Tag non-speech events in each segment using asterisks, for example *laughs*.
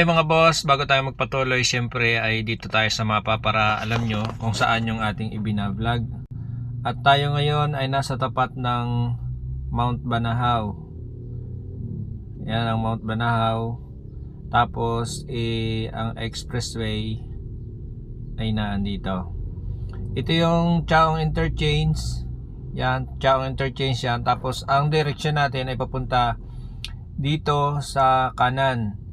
Okay mga boss, bago tayo magpatuloy, syempre ay dito tayo sa mapa para alam nyo kung saan yung ating ibinablog. At tayo ngayon ay nasa tapat ng Mount Banahaw. Yan ang Mount Banahaw. Tapos eh, ang expressway ay naandito. Ito yung Chaong Interchange. Yan, Chaong Interchange yan. Tapos ang direction natin ay papunta dito sa kanan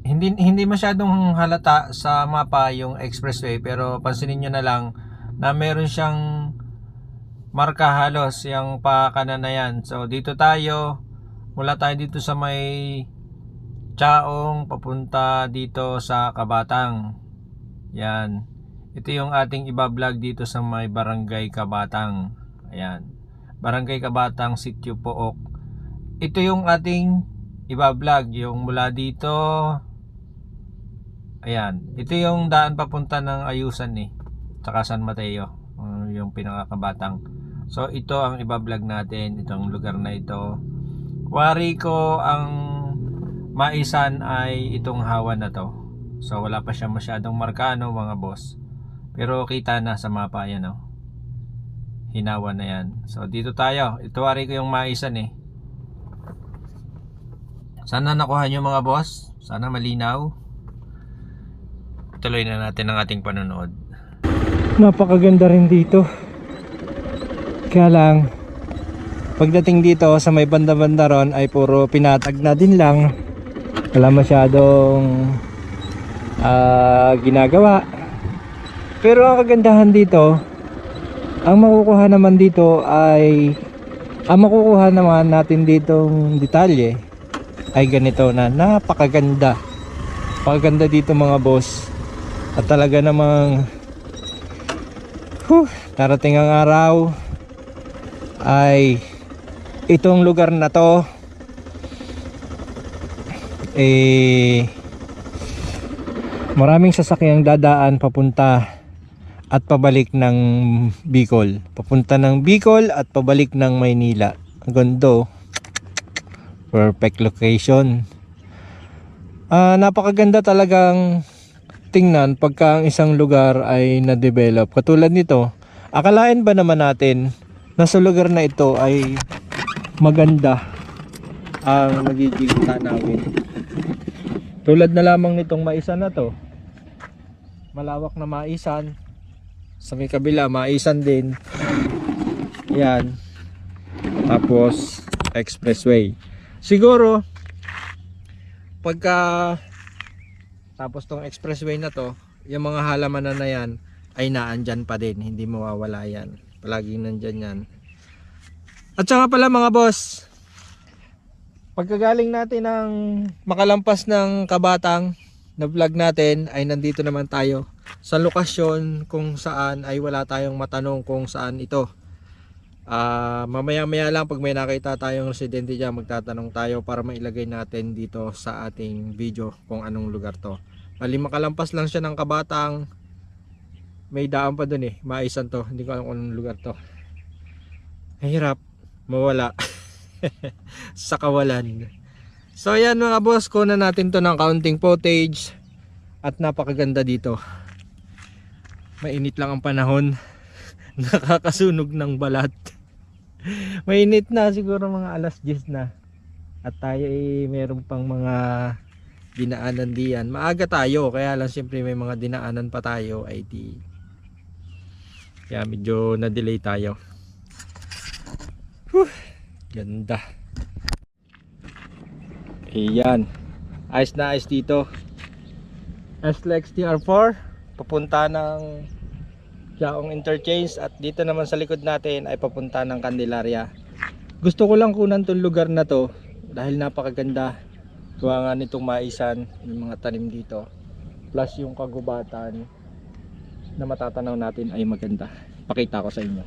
hindi hindi masyadong halata sa mapa yung expressway pero pansinin nyo na lang na meron siyang marka halos yung pakanan na yan. So dito tayo mula tayo dito sa may Chaong papunta dito sa Kabatang. Yan. Ito yung ating ibablog dito sa may barangay Kabatang. Ayan. Barangay Kabatang Sitio Pook. Ito yung ating ibablog yung mula dito Ayan. Ito yung daan papunta ng Ayusan eh. Tsaka San Mateo. uh, yung pinakakabatang. So ito ang ibablog natin. Itong lugar na ito. Wari ko ang maisan ay itong hawan na to. So wala pa siya masyadong markano mga boss. Pero kita na sa mapa yan oh. Hinawa na yan. So dito tayo. Ito wari ko yung maisan eh. Sana nakuha nyo mga boss. Sana malinaw tuloy na natin ang ating panonood. Napakaganda rin dito. Kaya lang, pagdating dito sa may banda-banda ron ay puro pinatag na din lang. Wala masyadong ah, ginagawa. Pero ang kagandahan dito, ang makukuha naman dito ay ang makukuha naman natin ditong detalye ay ganito na napakaganda. Napakaganda dito mga boss. At talaga namang huh, darating ang araw ay itong lugar na to eh maraming sasakyang dadaan papunta at pabalik ng Bicol. Papunta ng Bicol at pabalik ng Maynila. Ang gando. Perfect location. Ah, napakaganda talagang tingnan pagka ang isang lugar ay na-develop. Katulad nito, akalain ba naman natin na sa lugar na ito ay maganda ang magiging tanawin. Tulad na lamang nitong maisan na to. Malawak na maisan. Sa may kabila, maisan din. Yan. Tapos, expressway. Siguro, pagka tapos tong expressway na to, yung mga halaman na, na yan ay naandyan pa din, hindi mawawala yan. Palaging nandyan yan. At saka pala mga boss, pagkagaling natin ng makalampas ng kabatang na vlog natin ay nandito naman tayo sa lokasyon kung saan ay wala tayong matanong kung saan ito. Ah, mamaya maya lang pag may nakita tayong residente dyan magtatanong tayo para mailagay natin dito sa ating video kung anong lugar to. Bali makalampas lang siya ng kabatang may daan pa dun eh maisan to. Hindi ko alam kung anong lugar to. Hirap mawala. *laughs* Sa kawalan. So ayan mga boss kunan natin to ng counting footage. At napakaganda dito. Mainit lang ang panahon. *laughs* Nakakasunog ng balat *laughs* mainit na siguro mga alas 10 na at tayo ay meron pang mga dinaanan diyan. Maaga tayo, kaya lang siyempre may mga dinaanan pa tayo ay di kaya medyo na-delay tayo. Whew, ganda. Ayan. Ayos na ayos dito. SLX TR4 papunta ng Jaong Interchange at dito naman sa likod natin ay papunta ng Candelaria. Gusto ko lang kunan tong lugar na to dahil napakaganda. Gawa nga nitong maisan yung mga tanim dito. Plus yung kagubatan na matatanaw natin ay maganda. Pakita ko sa inyo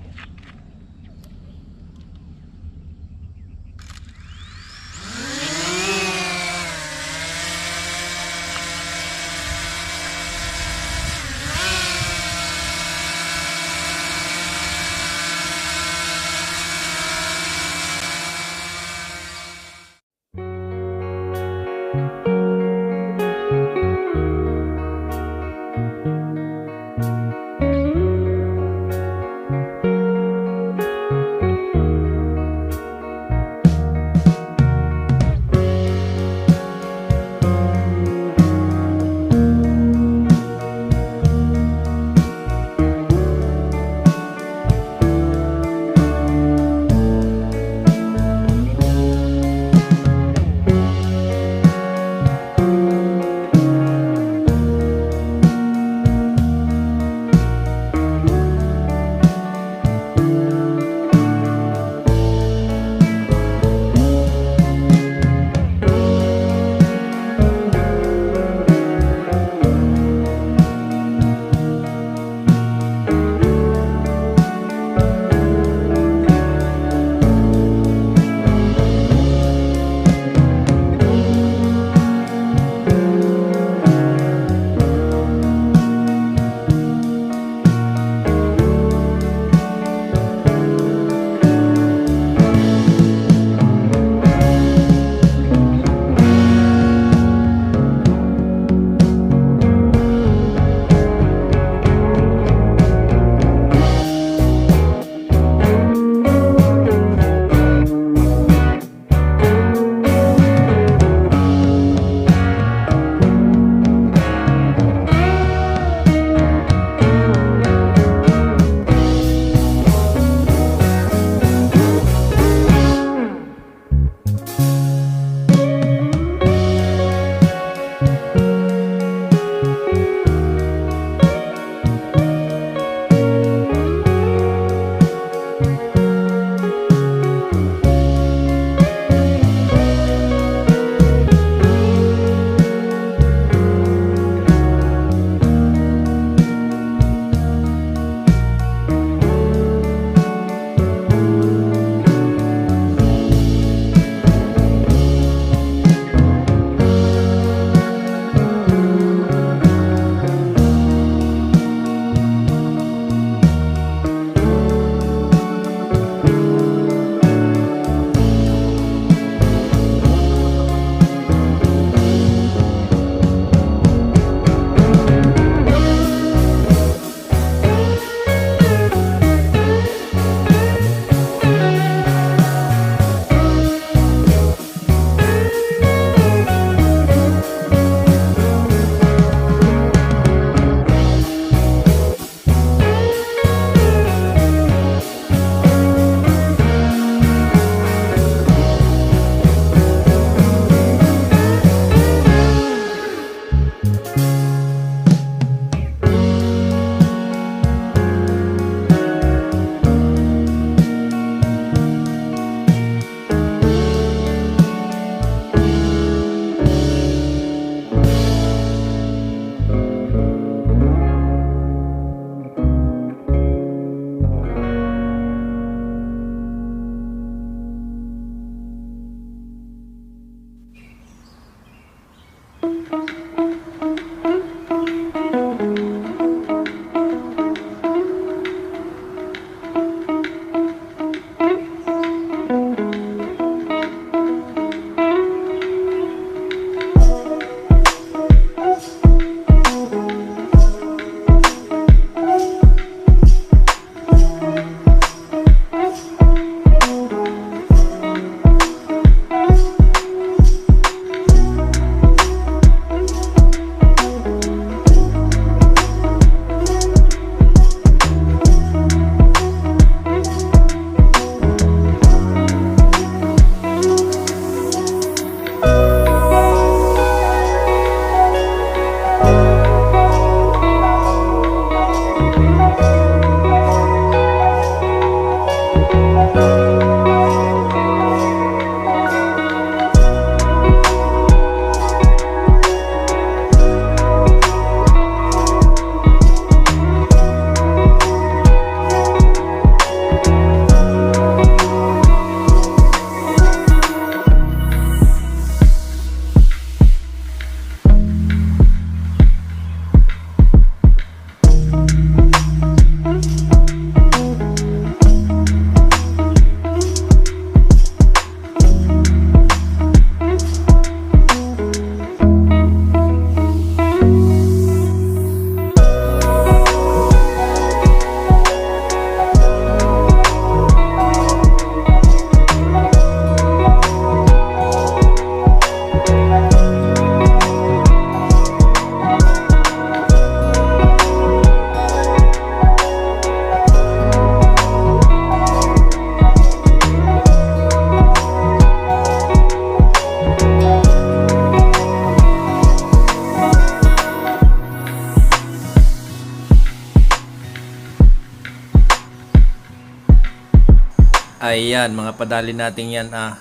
Ayan, mga padali natin yan ah.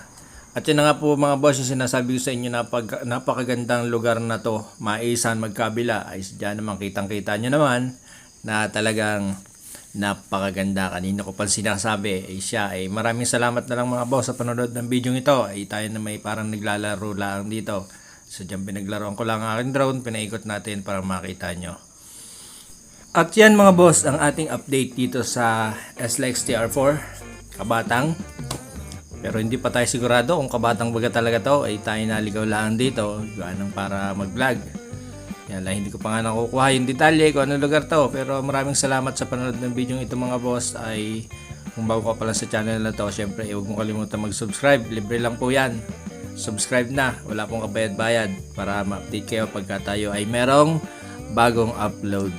At yun nga po mga boss, yung sinasabi ko sa inyo na pag, napakagandang lugar na to, maisan magkabila, ay dyan naman kitang kita nyo naman na talagang napakaganda. Kanina ko pa sinasabi, ay siya ay maraming salamat na lang mga boss sa panonood ng video ito. Ay tayo na may parang naglalaro lang dito. So dyan pinaglaruan ko lang ang aking drone, pinaikot natin para makita nyo. At yan mga boss, ang ating update dito sa SLX TR4 Kabatang. Pero hindi pa tayo sigurado kung kabatang baga talaga to ay tayo naligaw lang dito gaano para mag-vlog. Yan lang, hindi ko pa nga nakukuha yung detalye kung anong lugar to. Pero maraming salamat sa panonood ng video ito mga boss ay kung bago ka pala sa channel na to, syempre eh, huwag mo kalimutan mag-subscribe. Libre lang po yan. Subscribe na. Wala pong kabayad-bayad para ma-update kayo pagka tayo ay merong bagong upload.